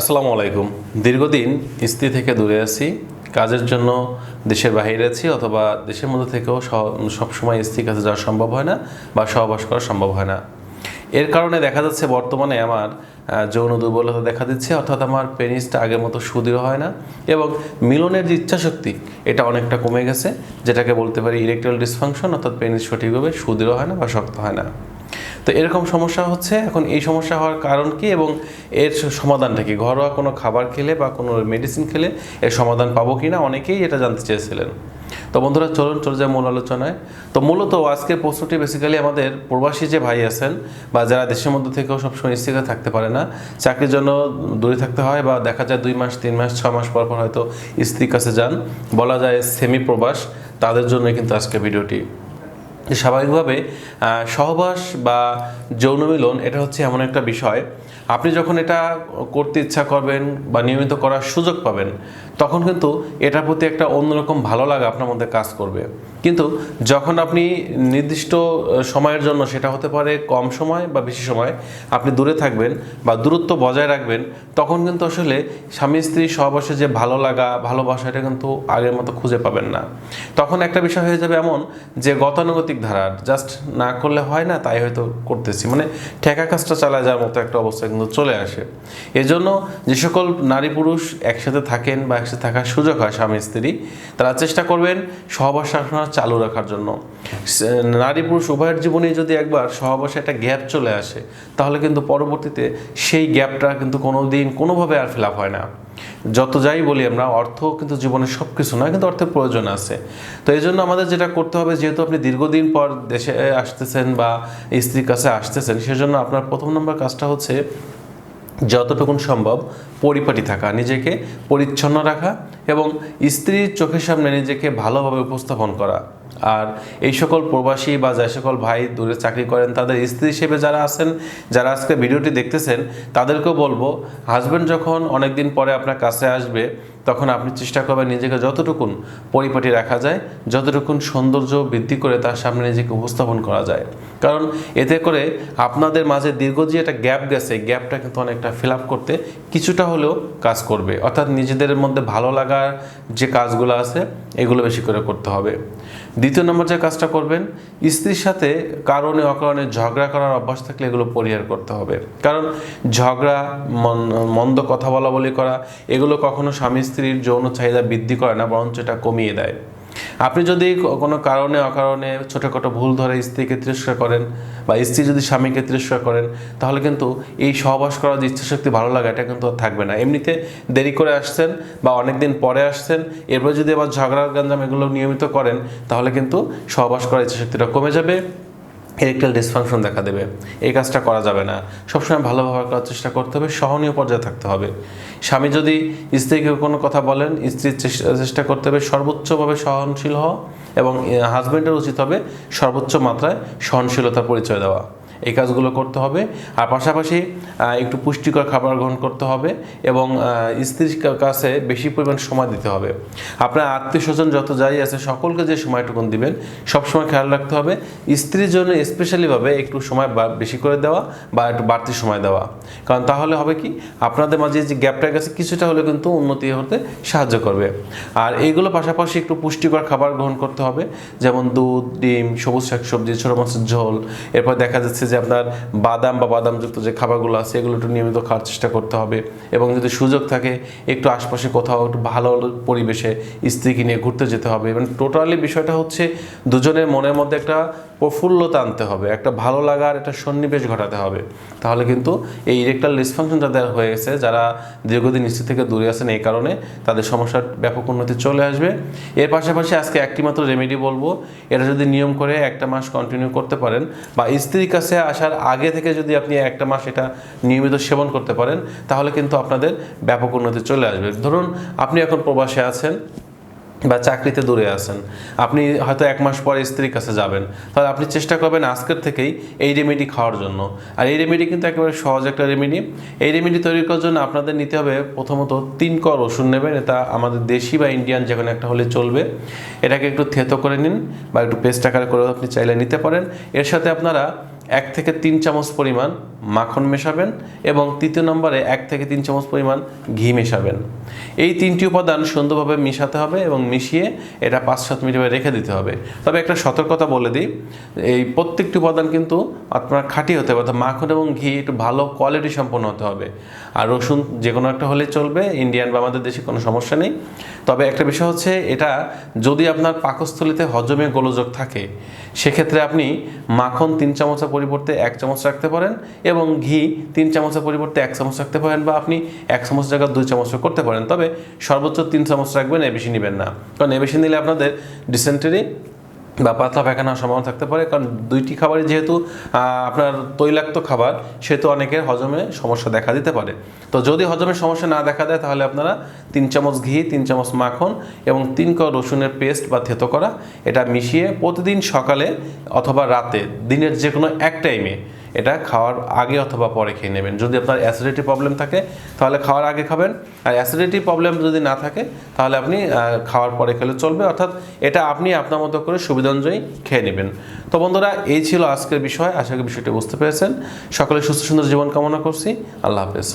আসসালামু আলাইকুম। দীর্ঘদিন স্ত্রী থেকে দূরে আছি, কাজের জন্য দেশের বাইরে আছি অথবা দেশের মধ্যে থেকেও সবসময় স্ত্রীর কাছে যাওয়া সম্ভব হয় না বা সহবাস করা সম্ভব হয় না। এর কারণে দেখা যাচ্ছে বর্তমানে আমার যৌন দুর্বলতা দেখা দিচ্ছে, অর্থাৎ আমার পেনিসটা আগের মতো সুদৃঢ় হয় না এবং মিলনের যে ইচ্ছাশক্তি, এটা অনেকটা কমে গেছে, যেটাকে বলতে পারি ইরেকটাল ডিসফাংশন অর্থাৎ পেনিস সঠিকভাবে সুদৃঢ় হয় না বা শক্ত হয় না। তো এরকম সমস্যা হচ্ছে। এখন এই সমস্যা হওয়ার কারণ কি এবং এর সমাধানটা কি? ঘরোয়া কোনো খাবার খেলে বা কোনো মেডিসিন খেলে এর সমাধান পাবো কি না? অনেকেই এটা জানতে চেয়েছিলেন। তো বন্ধুরা, চলুন, চলে যায় মূল আলোচনায়। তো মূলত আজকের প্রশ্নটি বেসিক্যালি আমাদের প্রবাসী যে ভাই আছেন বা যারা দেশের মধ্যে থেকেও সবসময় স্থির থাকতে পারে না, চাকরির জন্য দূরে থাকতে হয় বা দেখা যায় দুই মাস, তিন মাস ছ মাস পর পর হয়তো স্ত্রীর কাছে যান। বলা যায় সেমি প্রবাস তাদের জন্য কিন্তু আজকে ভিডিওটি স্বাভাবিকভাবে সহবাস বা যৌন মিলন এটা হচ্ছে এমন একটা বিষয়। আপনি যখন এটা করতে ইচ্ছা করবেন বা নিয়মিত করার সুযোগ পাবেন তখন কিন্তু এটার প্রতি একটা অন্যরকম ভালো লাগা আপনার মধ্যে কাজ করবে। কিন্তু যখন আপনি নির্দিষ্ট সময়ের জন্য সেটা হতে পারে কম সময় বা বেশি সময় আপনি দূরে থাকবেন বা দূরত্ব বজায় রাখবেন, তখন কিন্তু আসলে স্বামী স্ত্রী সহবাসে যে ভালো লাগা, ভালোবাসা এটা কিন্তু আগের মতো খুঁজে পাবেন না। তখন একটা বিষয় হয়ে যাবে এমন যে গতানুগতিক ধারার জাস্ট না করলে হয় না, তাই হয়তো করতেছি। মানে ঠেকা কাজটা চালা যাওয়ার মতো একটা অবস্থা কিন্তু চলে আসে। এজন্য যে সকল নারী পুরুষ একসাথে থাকেন বা একসাথে থাকার সুযোগ হয় স্বামী স্ত্রী, তারা চেষ্টা করবেন সহবাস সবসময় চালু রাখার জন্য। নারী পুরুষ উভয়ের জীবনে যদি একবার সহবাসে একটা গ্যাপ চলে আসে, তাহলে কিন্তু পরবর্তীতে সেই গ্যাপটা কিন্তু কোনো দিন কোনোভাবে আর ফিল হয় না। যত যাই বলি আমরা, অর্থ কিন্তু জীবনের সব কিছু নয়, কিন্তু অর্থের প্রয়োজন আছে। তো এই জন্য আমাদের যেটা করতে হবে, যেহেতু আপনি দীর্ঘদিন পর দেশে আসতেছেন বা স্ত্রীর কাছে আসতেছেন, সেজন্য আপনার প্রথম নম্বর কাজটা হচ্ছে যতটুকুন সম্ভব পরিপাটি থাকা, নিজেকে পরিচ্ছন্ন রাখা এবং স্ত্রীর চোখের সামনে নিজেকে ভালোভাবে উপস্থাপন করা। আর এই সকল প্রবাসী বা যে সকল ভাই দূরে চাকরি করেন, তাদের স্ত্রী হিসেবে যারা আছেন, যারা আজকে ভিডিওটি দেখতেছেন, তাদেরকেও বলব হাজব্যান্ড যখন অনেক দিন পরে আপনার কাছে আসবে, তখন আপনি চেষ্টা করবেন নিজেকে যতটুকুন পরিপাটি রাখা যায়, যতটুকুন সৌন্দর্য বৃদ্ধি করে তার সামনে নিজেকে উপস্থাপন করা যায়। কারণ এতে করে আপনাদের মাঝে দীর্ঘ যে একটা গ্যাপ গেছে গ্যাপটা কিন্তু অনেকটা ফিল আপ করতে কিছুটা হলেও কাজ করবে। অর্থাৎ নিজেদের মধ্যে ভালো লাগার যে কাজগুলো আছে, এগুলো বেশি করে করতে হবে। দ্বিতীয় নম্বর যে কাজটা করবেন, স্ত্রীর সাথে কারণে অকারণে ঝগড়া করার অভ্যাস থাকলে এগুলো পরিহার করতে হবে। কারণ ঝগড়া, মন- মন্দ কথা বলা বলি করা, এগুলো কখনো স্বামী স্ত্রীর যৌন চাহিদা বৃদ্ধি করে না, বরঞ্চ এটা কমিয়ে দেয়। আপনি যদি কোনো কারণে, অকারণে ছোটোখাটো ভুল ধরে স্ত্রীকে তিরস্কার করেন বা স্ত্রী যদি স্বামীকে তিরস্কার করেন, তাহলে কিন্তু এই সহবাস করার যে ইচ্ছাশক্তি ভালো লাগা, এটা কিন্তু থাকবে না। এমনিতে দেরি করে আসছেন বা অনেক দিন পরে আসছেন, এরপর যদি আবার ঝগড়ার গঞ্জাম এগুলো নিয়মিত করেন, তাহলে কিন্তু সহবাস করার ইচ্ছাশক্তিটা কমে যাবে। ইরেকটাল ডিসফাংশন দেখা দেবে। এই কাজটা করা যাবে না। সবসময় ভালো ভালোভাবে করার চেষ্টা করতে হবে, সহনীয় পর্যায়ে থাকতে হবে। স্বামী যদি স্ত্রীকে কোনো কথা বলেন, স্ত্রীর চেষ্টা চেষ্টা করতে হবে সর্বোচ্চভাবে সহনশীল হওয়া এবং হাজব্যান্ডের উচিত হবে সর্বোচ্চ মাত্রায় সহনশীলতার পরিচয় দেওয়া। এই কাজগুলো করতে হবে। আর পাশাপাশি একটু পুষ্টিকর খাবার গ্রহণ করতে হবে এবং স্ত্রীর কাছে বেশি পরিমাণ সময় দিতে হবে। আপনার আত্মীয় স্বজন যত যাই আছে, সকলকে যে সময়টুকুন দিবেন, সবসময় খেয়াল রাখতে হবে। স্ত্রীর জন্য স্পেশালিভাবে একটু সময় বেশি করে দেওয়া বা একটু বাড়তি সময় দেওয়া। কারণ তাহলে হবে কি, আপনাদের মাঝে যে গ্যাপটা গেছে, কিছুটা হলে কিন্তু উন্নতি হতে সাহায্য করবে। আর এইগুলো পাশাপাশি একটু পুষ্টিকর খাবার গ্রহণ করতে হবে। যেমন দুধ, ডিম, সবুজ শাকসবজি, ছোটো মাছের ঝোল। এরপর দেখা যাচ্ছে যে আপনার বাদাম বা বাদামযুক্ত যে খাবারগুলো আছে, এগুলো একটু নিয়মিত খাওয়ার চেষ্টা করতে হবে। এবং যদি সুযোগ থাকে, একটু আশপাশে কোথাও একটু ভালো পরিবেশে স্ত্রীকে নিয়ে ঘুরতে যেতে হবে। এবং টোটালি বিষয়টা হচ্ছে, দুজনের মনের মধ্যে একটা প্রফুল্লতা আনতে হবে, একটা ভালো লাগার একটা সন্নিবেশ ঘটাতে হবে। তাহলে কিন্তু এই ইরেকটাল ডিসফাংশন যাদের হয়ে গেছে, যারা দীর্ঘদিন স্ত্রী থেকে দূরে আছেন এই কারণে তাদের সমস্যার ব্যাপক উন্নতি চলে আসবে। এর পাশাপাশি আজকে একটি মাত্র রেমেডি বলব, এটা যদি নিয়ম করে একটা মাস কন্টিনিউ করতে পারেন, বা স্ত্রীর কাছে আসার আগে থেকে যদি আপনি একটা মাস এটা নিয়মিত সেবন করতে পারেন, তাহলে কিন্তু আপনাদের ব্যাপক উন্নতি চলে আসবে। ধরুন, আপনি এখন প্রবাসে আছেন বা চাকরিতে দূরে আছেন, আপনি হয়তো এক মাস পরে স্ত্রীর কাছে যাবেন, তাহলে আপনি চেষ্টা করবেন আজকের থেকেই এই রেমেডি খাওয়ার জন্য। আর এই রেমেডি কিন্তু একেবারে সহজ একটা রেমেডি এই রেমেডি তৈরি করার জন্য আপনাদের নিতে হবে প্রথমত তিন ক রসুন নেবেন, এটা আমাদের দেশি বা ইন্ডিয়ান যে কোনো একটা হলে চলবে। এটাকে একটু থেতো করে নিন বা একটু পেস্ট আকারে করে আপনি চাইলে নিতে পারেন। এর সাথে আপনারা এক থেকে তিন চামচ পরিমাণ মাখন মেশাবেন এবং তৃতীয় নম্বরে এক থেকে তিন চামচ পরিমাণ ঘি মেশাবেন। এই তিনটি উপাদান সুন্দরভাবে মিশাতে হবে এবং মিশিয়ে এটা পাঁচ সাত মিনিট রেখে দিতে হবে। তবে একটা সতর্কতা বলে দিই, এই প্রত্যেকটি উপাদান কিন্তু আপনার খাঁটি হতে হবে, অর্থাৎ মাখন এবং ঘি একটু ভালো কোয়ালিটি সম্পন্ন হতে হবে। আর রসুন যে কোনো একটা হলে চলবে ইন্ডিয়ান বা আমাদের দেশে কোনো সমস্যা নেই। তবে একটা বিষয় হচ্ছে, এটা যদি আপনার পাকস্থলিতে হজমে গোলযোগ থাকে সেক্ষেত্রে আপনি মাখন তিন চামচের পরিবর্তে এক চামচ রাখতে পারেন এবং ঘি তিন চামচের পরিবর্তে এক চামচ রাখতে পারেন বা আপনি এক চামচ জায়গায় দুই চামচ করতে পারেন। তবে সর্বোচ্চ তিন চামচ রাখবেন, এ বেশি নেবেন না। কারণ এ বেশি নিলে আপনাদের ডিসেন্টারি বা পাতলা পায়খানার সম্ভাবনা থাকতে পারে, কারণ দুইটি খাবারই যেহেতু আপনার তৈলাক্ত খাবার, সেহেতু অনেকের হজমে সমস্যা দেখা দিতে পারে। তো যদি হজমের সমস্যা না দেখা দেয়, তাহলে আপনারা তিন চামচ ঘি, তিন চামচ মাখন এবং তিন ক রসুনের পেস্ট বা থেতো করা, এটা মিশিয়ে প্রতিদিন সকালে অথবা রাতে, দিনের যে কোনো এক টাইমে এটা খাওয়ার আগে অথবা পরে খেয়ে নেবেন। যদি আপনার অ্যাসিডিটি প্রবলেম থাকে, তাহলে খাওয়ার আগে খাবেন। আর অ্যাসিডিটি প্রবলেম যদি না থাকে, তাহলে আপনি খাওয়ার পরে খেলে চলবে। অর্থাৎ এটা আপনি আপনার মতো করে সুবিধা অনুযায়ী খেয়ে নেবেন। তো বন্ধুরা, এই ছিল আজকের বিষয়। আশা করি বিষয়টি বুঝতে পেরেছেন। সকলে সুস্থ সুন্দর জীবন কামনা করছি। আল্লাহ হাফেজ।